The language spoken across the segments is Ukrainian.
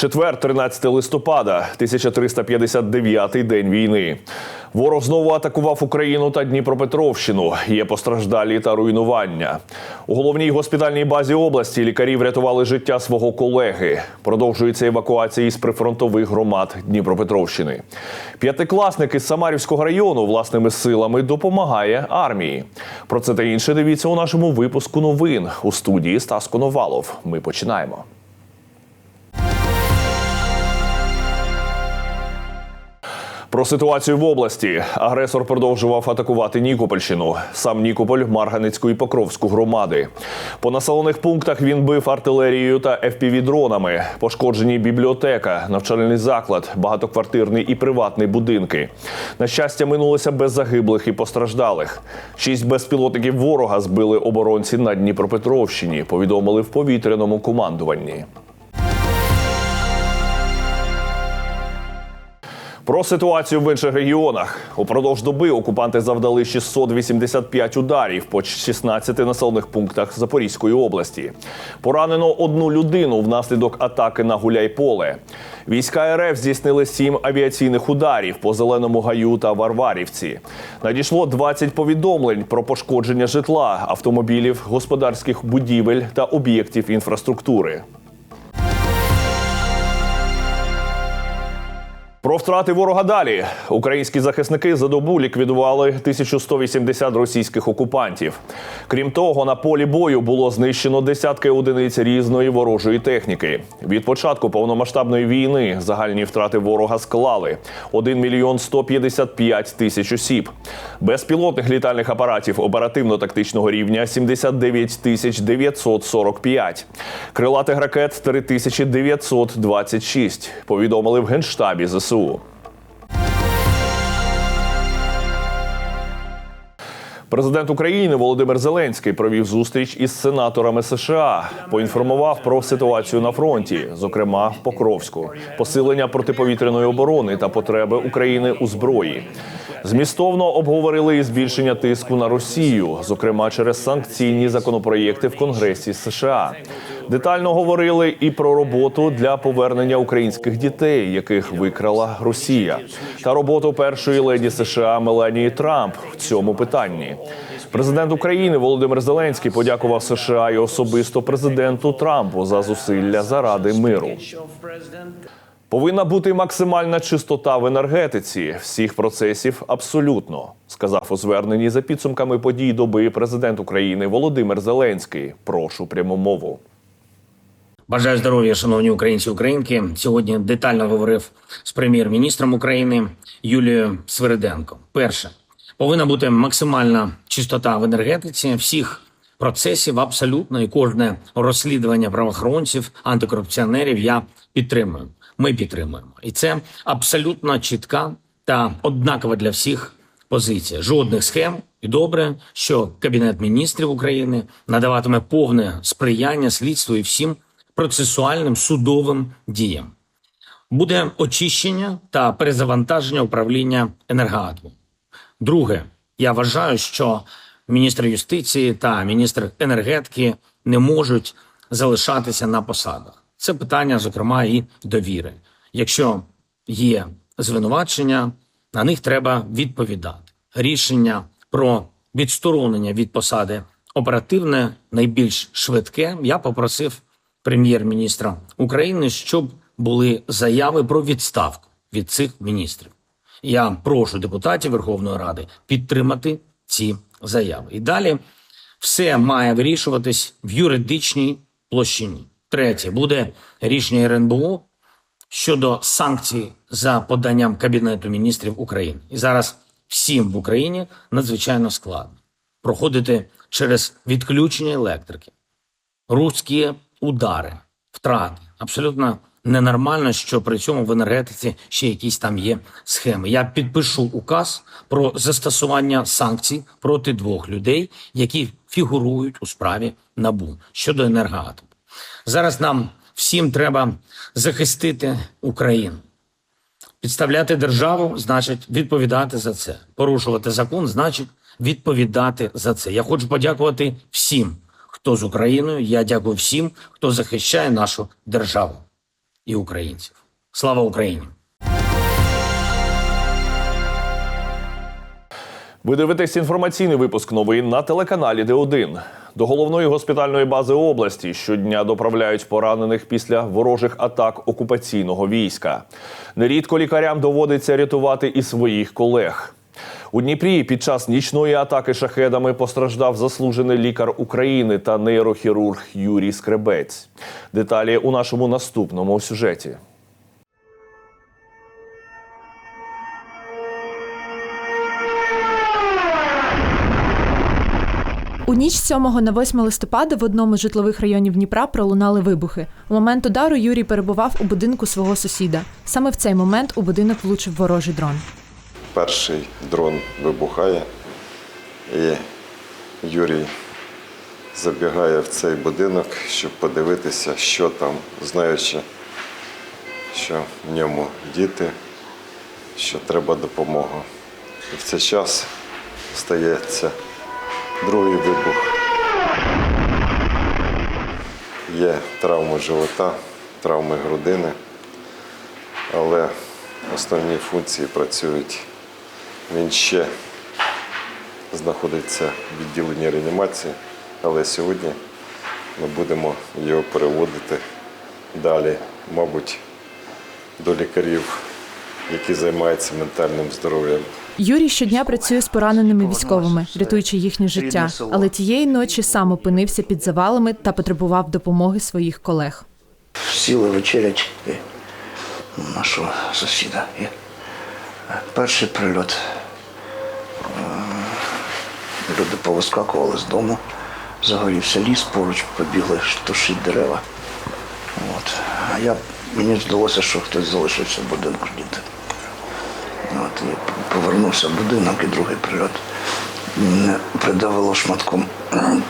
Четвер, 13 листопада, 1359 день війни. Ворог знову атакував Україну та Дніпропетровщину. Є постраждалі та руйнування. У головній госпітальній базі області лікарі врятували життя свого колеги. Продовжується евакуація із прифронтових громад Дніпропетровщини. П'ятикласник із Самарівського району власними силами допомагає армії. Про це та інше дивіться у нашому випуску новин у студії Стас Коновалов. Ми починаємо. Про ситуацію в області агресор продовжував атакувати Нікопольщину, сам Нікополь, Марганецьку і Покровську громади. По населених пунктах він бив артилерією та FPV-дронами. Пошкоджені бібліотека, навчальний заклад, багатоквартирний і приватний будинки. На щастя, минулося без загиблих і постраждалих. Шість безпілотників ворога збили оборонці на Дніпропетровщині. Повідомили в повітряному командуванні. Про ситуацію в інших регіонах упродовж доби окупанти завдали 685 ударів по 16 населених пунктах Запорізької області. Поранено одну людину внаслідок атаки на Гуляйполе. Війська РФ здійснили сім авіаційних ударів по зеленому гаю та Варварівці. Надійшло 20 повідомлень про пошкодження житла, автомобілів, господарських будівель та об'єктів інфраструктури. Про втрати ворога далі. Українські захисники за добу ліквідували 1180 російських окупантів. Крім того, на полі бою було знищено десятки одиниць різної ворожої техніки. Від початку повномасштабної війни загальні втрати ворога склали 1 мільйон 155 тисяч осіб. Безпілотних літальних апаратів оперативно-тактичного рівня 79 тисяч 945. Крилатих ракет 3926, повідомили в Генштабі ЗСУ. Президент України Володимир Зеленський провів зустріч із сенаторами США. Поінформував про ситуацію на фронті, зокрема в Покровську, посилення протиповітряної оборони та потреби України у зброї. Змістовно обговорили і збільшення тиску на Росію, зокрема через санкційні законопроєкти в Конгресі США. Детально говорили і про роботу для повернення українських дітей, яких викрала Росія, та роботу першої леді США Меланії Трамп в цьому питанні. Президент України Володимир Зеленський подякував США і особисто президенту Трампу за зусилля заради миру. Повинна бути максимальна чистота в енергетиці всіх процесів абсолютно, сказав у зверненні за підсумками подій доби президент України Володимир Зеленський. Прошу пряму мову. Бажаю здоров'я, шановні українці українки. Сьогодні детально говорив з прем'єр-міністром України Юлією Свириденко. Перше повинна бути максимальна чистота в енергетиці всіх процесів, абсолютно і кожне розслідування правоохоронців, антикорупціонерів. Я підтримую. Ми підтримуємо, і це абсолютно чітка та однакова для всіх позиція. Жодних схем. І добре, що Кабінет міністрів України надаватиме повне сприяння слідству і всім процесуальним судовим діям. Буде очищення та перезавантаження управління енергоатомом. Друге, я вважаю, що міністр юстиції та міністр енергетики не можуть залишатися на посадах. Це питання, зокрема, і довіри. Якщо є звинувачення, на них треба відповідати. Рішення про відсторонення від посади оперативне, найбільш швидке. Я попросив прем'єр-міністра України, щоб були заяви про відставку від цих міністрів. Я прошу депутатів Верховної Ради підтримати ці заяви. І далі все має вирішуватись в юридичній площині. Третє буде рішення РНБО щодо санкцій за поданням Кабінету міністрів України. І зараз всім в Україні надзвичайно складно проходити через відключення електрики, руські удари, втрати. Абсолютно ненормально, що при цьому в енергетиці ще якісь там є схеми. Я підпишу указ про застосування санкцій проти двох людей, які фігурують у справі НАБУ щодо енергоатому. Зараз нам всім треба захистити Україну. Підставляти державу значить відповідати за це. Порушувати закон значить відповідати за це. Я хочу подякувати всім, хто з Україною. Я дякую всім, хто захищає нашу державу. і українців. Слава Україні! Ви дивитесь інформаційний випуск новин на телеканалі Д1. До головної госпітальної бази області щодня доправляють поранених після ворожих атак окупаційного війська. Нерідко лікарям доводиться рятувати і своїх колег. У Дніпрі під час нічної атаки шахедами постраждав заслужений лікар України та нейрохірург Юрій Скребець. Деталі у нашому наступному сюжеті. У ніч з 7 на 8 листопада в одному з житлових районів Дніпра пролунали вибухи. У момент удару Юрій перебував у будинку свого сусіда. Саме в цей момент у будинок влучив ворожий дрон. Перший дрон вибухає, і Юрій забігає в цей будинок, щоб подивитися, що там, знаючи, що в ньому діти, що треба допомога. І в цей час стається другий вибух. Є травми живота, травми грудини, але основні функції працюють. Він ще знаходиться в відділенні реанімації, але сьогодні ми будемо його переводити далі, мабуть, до лікарів, які займаються ментальним здоров'ям. Юрій щодня працює з пораненими військовими, рятуючи їхнє життя. Але тієї ночі сам опинився під завалами та потребував допомоги своїх колег. сіли вечерять нашого сусіда. І перший прильот. Люди повискакували з дому, загорівся ліс, поруч побігли тушити дерева. От. А я, мені здалося, що хтось залишився в будинку діти. От, і повернувся в будинок і другий прильот. Мене придавило шматком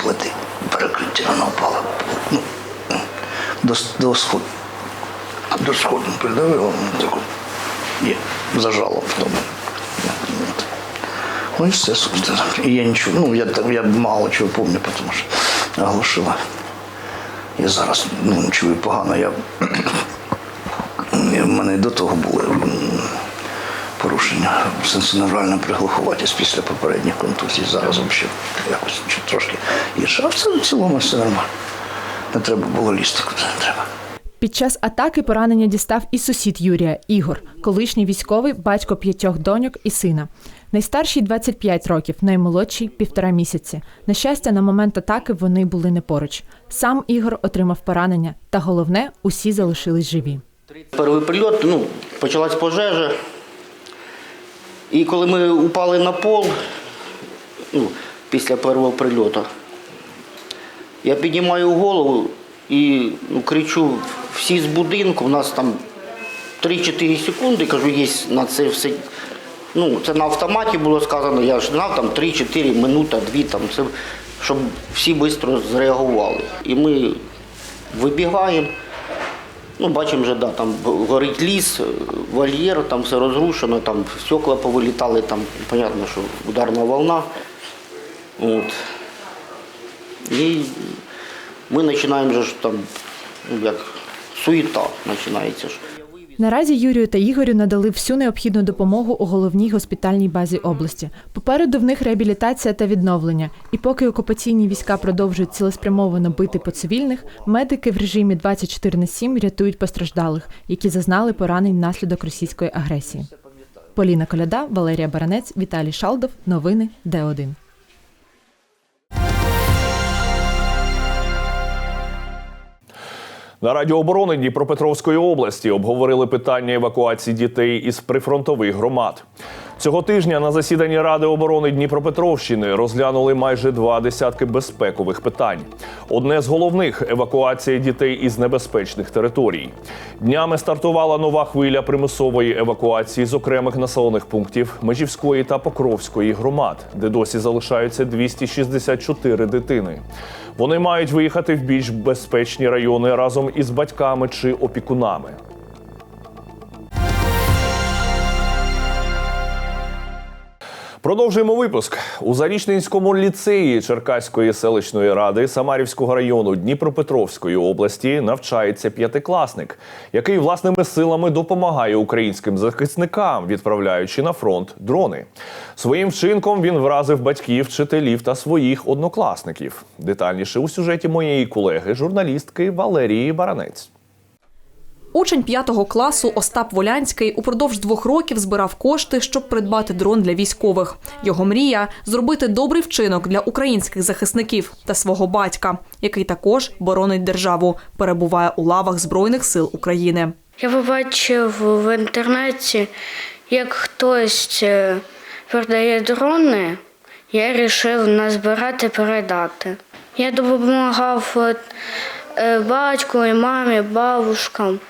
плити. Перекриття вона впала. Ну, до, до сходу. До сходу придавило, ну, таку є, зажало в тому. Ну і все, собственно. І я нічого, ну я, я мало чого пам'ятаю, тому що оглушила. Я зараз ну, чую погано. Я, в мене до того були порушення сенсоневральна приглухуватість після попередніх контузій. Зараз взагалі якось трошки гірше. А в цілому- в цілому все нормально. Не треба було лізти, куди не треба. Під час атаки поранення дістав і сусід Юрія Ігор, колишній військовий, батько п'ятьох доньок і сина. Найстарший 25 років, наймолодший півтора місяці. На щастя, на момент атаки вони були не поруч. Сам Ігор отримав поранення, та головне, усі залишились живі. Перший прильот, ну, почалась пожежа. І коли ми упали на пол, ну, після першого прильоту, я піднімаю голову і ну, кричу всі з будинку, у нас там 3-4 секунди, кажу, є на це все. Ну, це на автоматі було сказано, я ж знав там 3-4 минута, 2, там, це, щоб всі швидко зреагували. І ми вибігаємо. Ну, бачимо, вже, да, там горить ліс, вольєр, там все розрушено, там стекла повилітали, там, понятно, що ударна волна. От. І ми починаємо вже там, ну, як суєта починається. Наразі Юрію та Ігорю надали всю необхідну допомогу у головній госпітальній базі області. Попереду в них реабілітація та відновлення. І поки окупаційні війська продовжують цілеспрямовано бити по цивільних, медики в режимі 24 на 7 рятують постраждалих, які зазнали поранень внаслідок російської агресії. Поліна Коляда, Валерія Баранець, Віталій Шалдов. Новини Д1. На Раді оборони Дніпропетровської області обговорили питання евакуації дітей із прифронтових громад. Цього тижня на засіданні Ради оборони Дніпропетровщини розглянули майже два десятки безпекових питань. Одне з головних евакуація дітей із небезпечних територій. Днями стартувала нова хвиля примусової евакуації з окремих населених пунктів Межівської та Покровської громад, де досі залишаються 264 дитини. Вони мають виїхати в більш безпечні райони разом із батьками чи опікунами. Продовжуємо випуск у Зарічненському ліцеї Черкаської селищної ради Самарівського району Дніпропетровської області навчається п'ятикласник, який власними силами допомагає українським захисникам, відправляючи на фронт дрони. Своїм вчинком він вразив батьків, вчителів та своїх однокласників. Детальніше у сюжеті моєї колеги, журналістки Валерії Баранець. Учень п'ятого класу Остап Волянський упродовж двох років збирав кошти, щоб придбати дрон для військових. Його мрія зробити добрий вчинок для українських захисників та свого батька, який також боронить державу, перебуває у лавах збройних сил України. Я побачив в інтернеті, як хтось е, продає дрони, я вирішив назбирати передати. Я допомагав е, батьку, і мамі, бабушкам.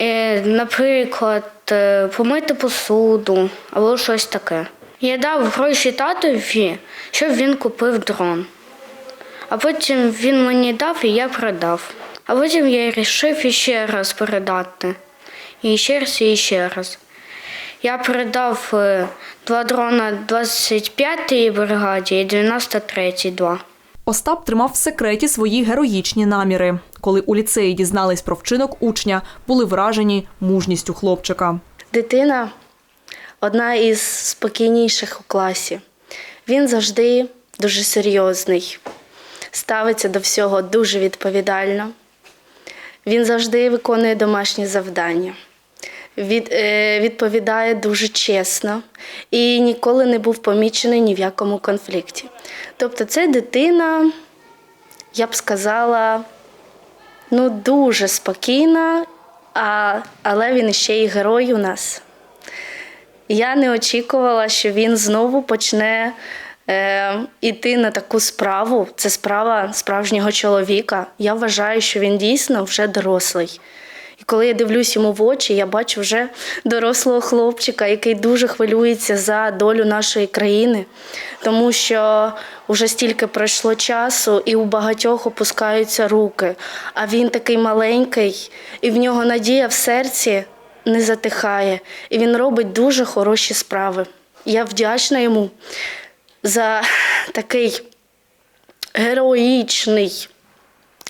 Е, Наприклад, е, помити посуду або щось таке. Я дав гроші татові, щоб він купив дрон. А потім він мені дав і я продав. А потім я вирішив іще раз передати. І ще раз, і ще раз. Я передав е, два дрона 25-й бригаді і 93-й два. Остап тримав в секреті свої героїчні наміри. Коли у ліцеї дізнались про вчинок учня, були вражені мужністю хлопчика. Дитина одна із спокійніших у класі. Він завжди дуже серйозний, ставиться до всього дуже відповідально. Він завжди виконує домашні завдання, від, е, відповідає дуже чесно і ніколи не був помічений ні в якому конфлікті. Тобто, це дитина, я б сказала, ну, дуже спокійна, а, але він ще й герой у нас. Я не очікувала, що він знову почне е, іти на таку справу. Це справа справжнього чоловіка. Я вважаю, що він дійсно вже дорослий. І коли я дивлюсь йому в очі, я бачу вже дорослого хлопчика, який дуже хвилюється за долю нашої країни, тому що вже стільки пройшло часу, і у багатьох опускаються руки. А він такий маленький, і в нього надія в серці не затихає. І він робить дуже хороші справи. Я вдячна йому за такий героїчний,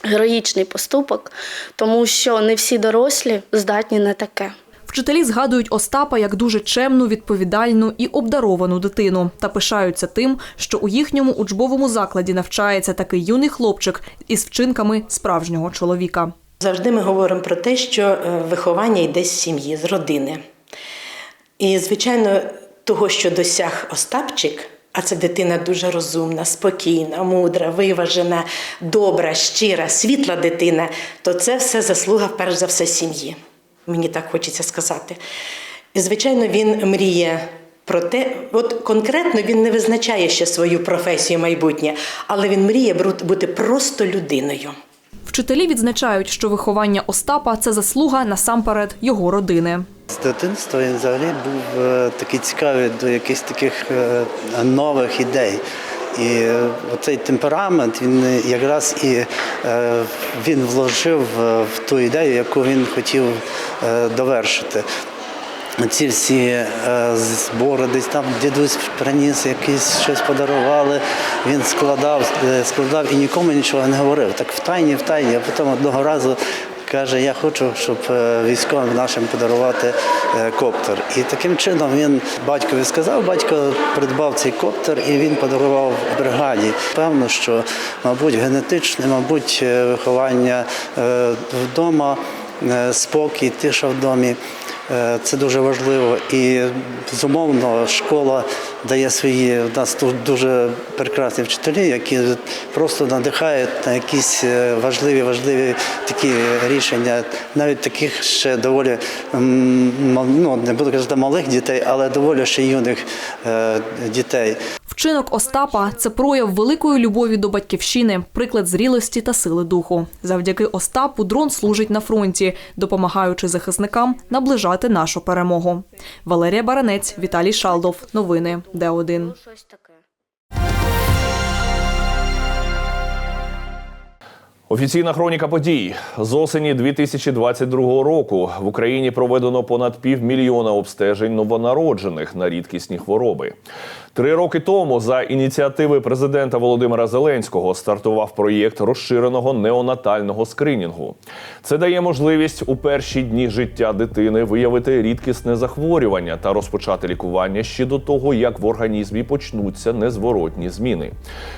героїчний поступок, тому що не всі дорослі здатні на таке. Вчителі згадують Остапа як дуже чемну, відповідальну і обдаровану дитину та пишаються тим, що у їхньому учбовому закладі навчається такий юний хлопчик із вчинками справжнього чоловіка. Завжди ми говоримо про те, що е, виховання йде з сім'ї, з родини. І, звичайно, того, що досяг Остапчик, а це дитина дуже розумна, спокійна, мудра, виважена, добра, щира, світла дитина, то це все заслуга, перш за все, сім'ї. Мені так хочеться сказати. І, звичайно, він мріє про те, от конкретно він не визначає ще свою професію майбутнє, але він мріє бути просто людиною. Вчителі відзначають, що виховання Остапа це заслуга насамперед його родини. З дитинства він взагалі був е, такий цікавий до якихось таких е, нових ідей. І е, оцей темперамент він якраз і він вложив в ту ідею, яку він хотів довершити. Ці всі збори, десь там дідусь приніс якийсь щось подарували, він складав, складав і нікому нічого не говорив. Так втайні, втайні. А потім одного разу каже, я хочу, щоб е, військовим нашим подарувати е, коптер. І таким чином він батькові сказав, батько придбав цей коптер і він подарував бригаді. Певно, що, мабуть, генетичне, мабуть, е, виховання вдома, спокій, тиша в домі. Це дуже важливо. І безумовно школа дає свої. У нас тут дуже прекрасні вчителі, які просто надихають на якісь е, важливі, важливі такі рішення, навіть таких ще доволі ну, не буду казати малих дітей, але доволі ще юних е, дітей. Вчинок Остапа це прояв великої любові до батьківщини, приклад зрілості та сили духу. Завдяки Остапу дрон служить на фронті, допомагаючи захисникам наближати нашу перемогу. Валерія Баранець, Віталій Шалдов. Новини Д1. Щось таке. Офіційна хроніка подій з осені 2022 року в Україні проведено понад півмільйона обстежень новонароджених на рідкісні хвороби. Три роки тому за ініціативи президента Володимира Зеленського стартував проєкт розширеного неонатального скринінгу. Це дає можливість у перші дні життя дитини виявити рідкісне захворювання та розпочати лікування ще до того, як в організмі почнуться незворотні зміни.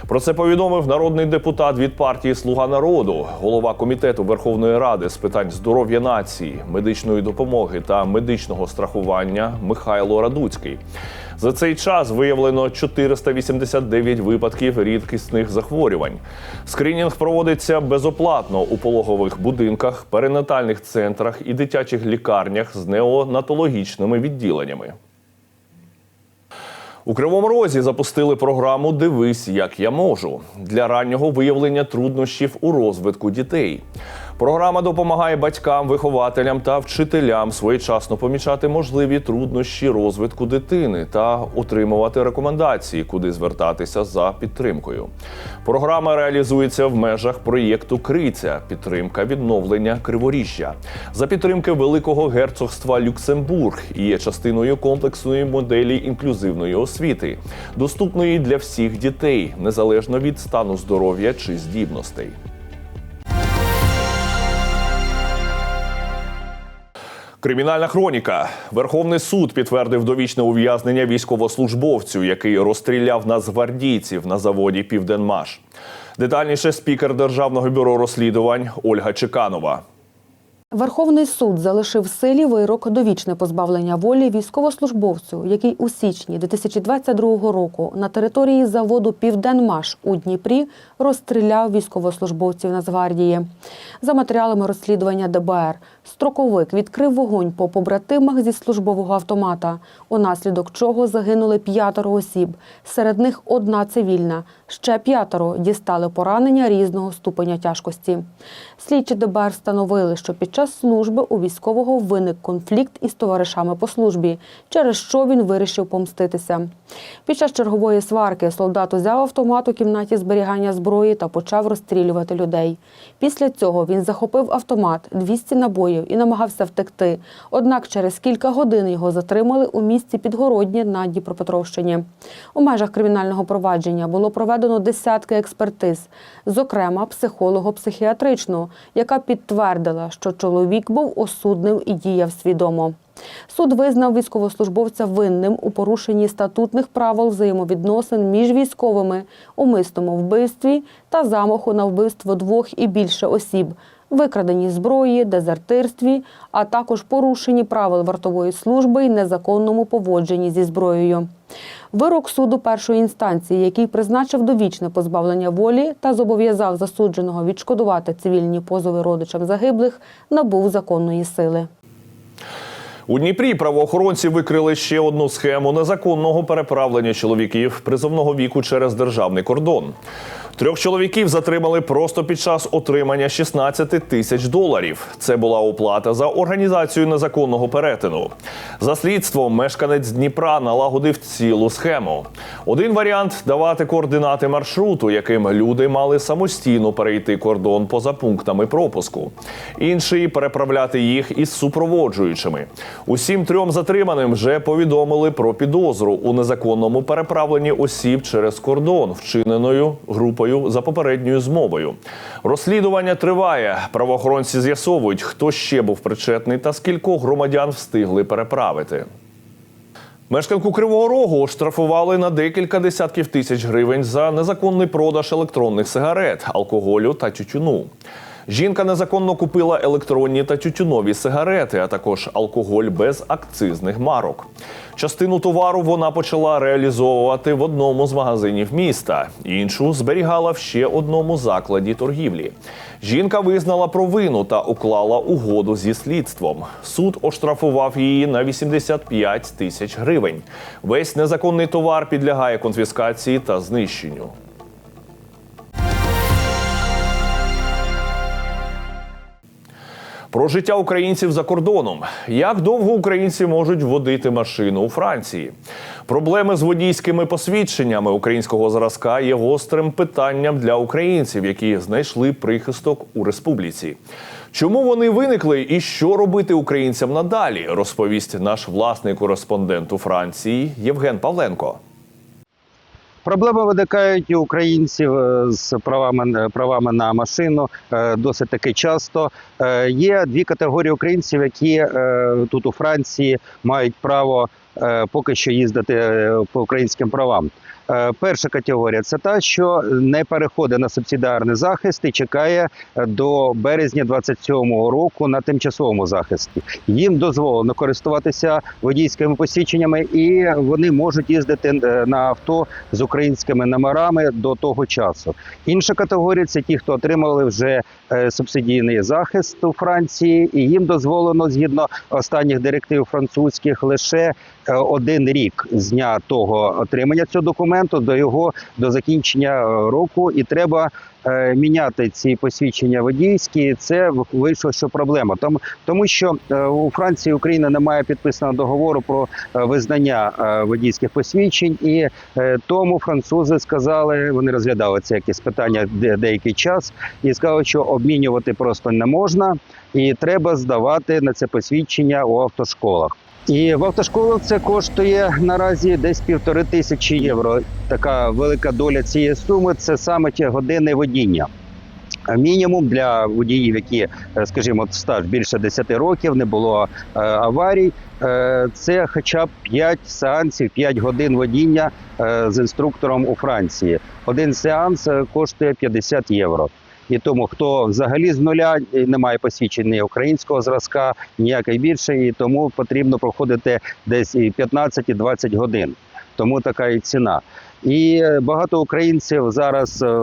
Про це повідомив народний депутат від партії Слуга народу, голова комітету Верховної Ради з питань здоров'я нації, медичної допомоги та медичного страхування Михайло Радуцький. За цей час виявлено 489 випадків рідкісних захворювань. Скринінг проводиться безоплатно у пологових будинках, перинатальних центрах і дитячих лікарнях з неонатологічними відділеннями. У Кривому Розі запустили програму Дивись, як я можу для раннього виявлення труднощів у розвитку дітей. Програма допомагає батькам, вихователям та вчителям своєчасно помічати можливі труднощі розвитку дитини та отримувати рекомендації, куди звертатися за підтримкою. Програма реалізується в межах проєкту Криця підтримка відновлення Криворіжжя за підтримки Великого герцогства Люксембург і є частиною комплексної моделі інклюзивної освіти, доступної для всіх дітей, незалежно від стану здоров'я чи здібностей. Кримінальна хроніка. Верховний суд підтвердив довічне ув'язнення військовослужбовцю, який розстріляв нацгвардійців на заводі Південмаш. Детальніше спікер Державного бюро розслідувань Ольга Чеканова. Верховний суд залишив силі вирок довічне позбавлення волі військовослужбовцю, який у січні 2022 року на території заводу Південмаш у Дніпрі розстріляв військовослужбовців Нацгвардії. За матеріалами розслідування ДБР, строковик відкрив вогонь по побратимах зі службового автомата, унаслідок чого загинули п'ятеро осіб. Серед них одна цивільна. Ще п'ятеро дістали поранення різного ступеня тяжкості. Слідчі ДБР встановили, що під час служби у військового виник конфлікт із товаришами по службі, через що він вирішив помститися. Під час чергової сварки солдат узяв автомат у кімнаті зберігання зброї та почав розстрілювати людей. Після цього він захопив автомат, 200 набоїв і намагався втекти. Однак через кілька годин його затримали у місті Підгороднє на Дніпропетровщині. У межах кримінального провадження було проведено десятки експертиз, зокрема психолого-психіатричну, яка підтвердила, що чоловік був осудним і діяв свідомо. Суд визнав військовослужбовця винним у порушенні статутних правил взаємовідносин між військовими, умисному вбивстві та замаху на вбивство двох і більше осіб, викраденні зброї, дезертирстві, а також порушенні правил вартової служби і незаконному поводженні зі зброєю. Вирок суду першої інстанції, який призначив довічне позбавлення волі та зобов'язав засудженого відшкодувати цивільні позови родичам загиблих, набув законної сили. У Дніпрі правоохоронці викрили ще одну схему незаконного переправлення чоловіків призовного віку через державний кордон. Трьох чоловіків затримали просто під час отримання 16 тисяч доларів. Це була оплата за організацію незаконного перетину. За слідством, мешканець Дніпра налагодив цілу схему. Один варіант давати координати маршруту, яким люди мали самостійно перейти кордон поза пунктами пропуску. Інший переправляти їх із супроводжуючими. Усім трьом затриманим вже повідомили про підозру у незаконному переправленні осіб через кордон, вчиненою групою за попередньою змовою. Розслідування триває. Правоохоронці з'ясовують, хто ще був причетний та скількох громадян встигли переправити. Мешканку Кривого Рогу оштрафували на декілька десятків тисяч гривень за незаконний продаж електронних сигарет, алкоголю та тютюну. Жінка незаконно купила електронні та тютюнові сигарети, а також алкоголь без акцизних марок. Частину товару вона почала реалізовувати в одному з магазинів міста, іншу зберігала в ще одному закладі торгівлі. Жінка визнала провину та уклала угоду зі слідством. Суд оштрафував її на 85 тисяч гривень. Весь незаконний товар підлягає конфіскації та знищенню. Про життя українців за кордоном. Як довго українці можуть водити машину у Франції? Проблеми з водійськими посвідченнями українського зразка є гострим питанням для українців, які знайшли прихисток у республіці. Чому вони виникли і що робити українцям надалі? Розповість наш власний кореспондент у Франції Євген Павленко. Проблеми виникають у українців е, з правами правами на машину е, досить таки часто. Е, Є дві категорії українців, які е, тут у Франції мають право е, поки що їздити е, по українським правам. Е, Перша категорія це та, що не переходить на субсидіарний захист і чекає е, до березня 27-го року на тимчасовому захисті. Їм дозволено користуватися водійськими посвідченнями, і вони можуть їздити е, на авто з українськими номерами до того часу. Інша категорія це ті, хто отримали вже субсидійний захист у Франції, і їм дозволено згідно останніх директив французьких лише один рік з дня того отримання цього документу до його до закінчення е, року, і треба е, міняти ці посвідчення водійські. Це вийшло, що проблема. Тому, тому що е, у Франції Україна не має підписаного договору про визнання водійських посвідчень, і тому французи сказали, вони розглядали це якесь питання де, деякий час, і сказали, що обмінювати просто не можна, і треба здавати на це посвідчення у автошколах. І в автошколах це коштує наразі десь півтори тисячі євро. Така велика доля цієї суми це саме ті години водіння. Мінімум для водіїв, які, е, скажімо, стаж більше 10 років, не було е, аварій. е, Це хоча б 5 сеансів, 5 годин водіння з інструктором у Франції. Один сеанс коштує 50 євро. І тому, хто взагалі з нуля і не має посвідчення українського зразка, ніякої більше, і тому потрібно проходити десь і 15 і 20 годин. Тому така і ціна. І багато українців зараз е,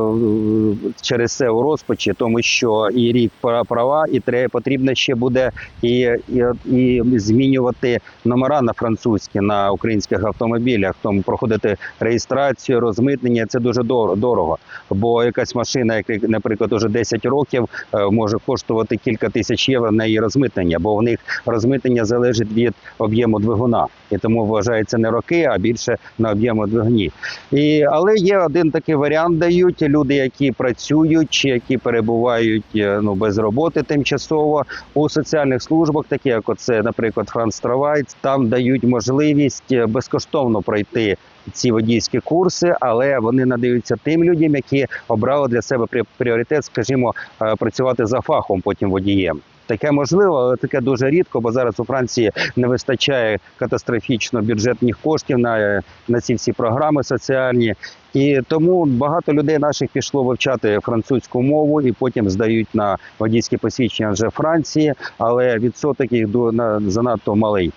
через це у розпачі, тому що і рік пра- права, і треба потрібно ще буде і, і, і змінювати номера на французькі на українських автомобілях. Тому проходити реєстрацію, розмитнення це дуже дор- дорого. Бо якась машина, яка, наприклад, уже 10 років, е, може коштувати кілька тисяч євро на її розмитнення, бо в них розмитнення залежить від об'єму двигуна, і тому вважається не роки, а більше на об'єму двигуні. І, але є один такий варіант дають люди, які працюють чи які перебувають е, ну, без роботи тимчасово у соціальних службах, такі як оце, наприклад, Франц Травайц, там дають можливість е, безкоштовно пройти ці водійські курси, але вони надаються тим людям, які обрали для себе прі- пріоритет, скажімо, е, працювати за фахом потім водієм. Таке можливо, але таке дуже рідко, бо зараз у Франції не вистачає катастрофічно бюджетних коштів на, на ці всі програми соціальні. І тому багато людей наших пішло вивчати французьку мову і потім здають на водійські посвідчення вже Франції, але відсоток їх до- на- занадто малий.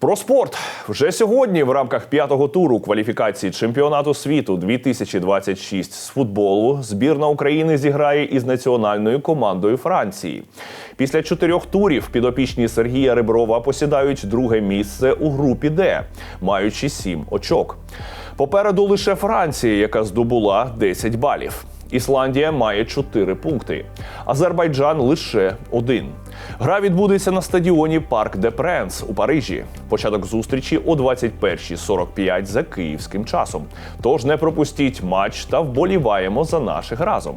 Про спорт вже сьогодні в рамках п'ятого туру кваліфікації чемпіонату світу 2026 з футболу збірна України зіграє із національною командою Франції. Після чотирьох турів підопічні Сергія Реброва посідають друге місце у групі Д, маючи сім очок. Попереду лише Франція, яка здобула 10 балів. Ісландія має 4 пункти, Азербайджан лише один. Гра відбудеться на стадіоні Парк де Пренс у Парижі. Початок зустрічі о 21.45 за київським часом. Тож не пропустіть матч та вболіваємо за наших разом.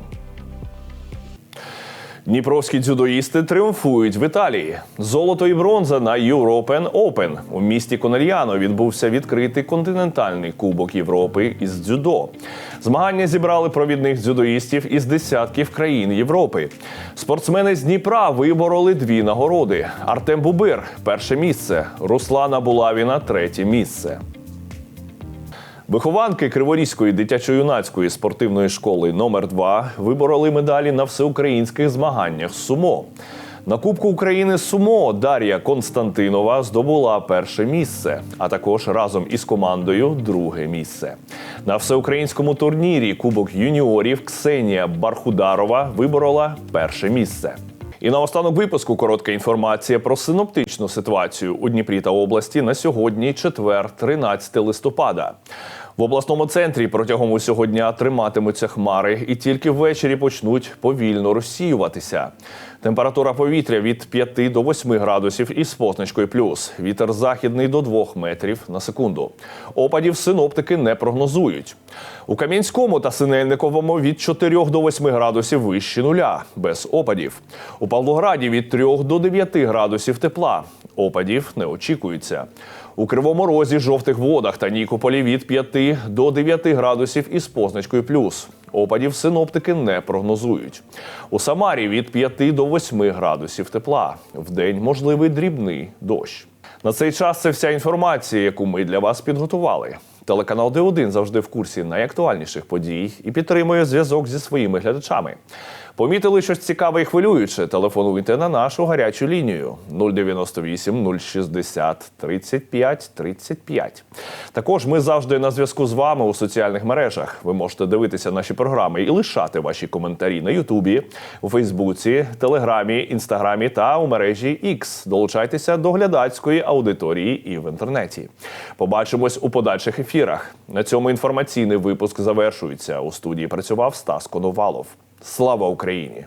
Дніпровські дзюдоїсти тріумфують в Італії. Золото і бронза на European Open. У місті Конельяно відбувся відкритий континентальний кубок Європи із дзюдо. Змагання зібрали провідних дзюдоїстів із десятків країн Європи. Спортсмени з Дніпра вибороли дві нагороди: Артем Бубир перше місце, Руслана Булавіна третє місце. Вихованки Криворізької дитячо-юнацької спортивної школи номер 2 вибороли медалі на всеукраїнських змаганнях сумо. На Кубку України сумо Дар'я Константинова здобула перше місце, а також разом із командою друге місце. На всеукраїнському турнірі Кубок юніорів Ксенія Бархударова виборола перше місце. І наостанок випуску коротка інформація про синоптичну ситуацію у Дніпрі та області на сьогодні, четвер, 13 листопада. В обласному центрі протягом усього дня триматимуться хмари і тільки ввечері почнуть повільно розсіюватися. Температура повітря від 5 до 8 градусів із позначкою плюс. Вітер західний до 2 метрів на секунду. Опадів синоптики не прогнозують. У Кам'янському та Синельниковому від 4 до 8 градусів вище нуля, без опадів. У Павлограді від 3 до 9 градусів тепла. Опадів не очікується. У Кривому Розі, жовтих водах та Нікополі від 5 до 9 градусів із позначкою плюс. Опадів синоптики не прогнозують. У Самарі від 5 до 8 градусів тепла. Вдень можливий дрібний дощ. На цей час це вся інформація, яку ми для вас підготували. Телеканал Д1 завжди в курсі найактуальніших подій і підтримує зв'язок зі своїми глядачами. Помітили щось цікаве і хвилююче? Телефонуйте на нашу гарячу лінію 098 060 35 35. Також ми завжди на зв'язку з вами у соціальних мережах. Ви можете дивитися наші програми і лишати ваші коментарі на Ютубі, у Фейсбуці, Телеграмі, Інстаграмі та у мережі X. Долучайтеся до глядацької аудиторії і в інтернеті. Побачимось у подальших ефірах. На цьому інформаційний випуск завершується. У студії працював Стас Коновалов. Слава Україні!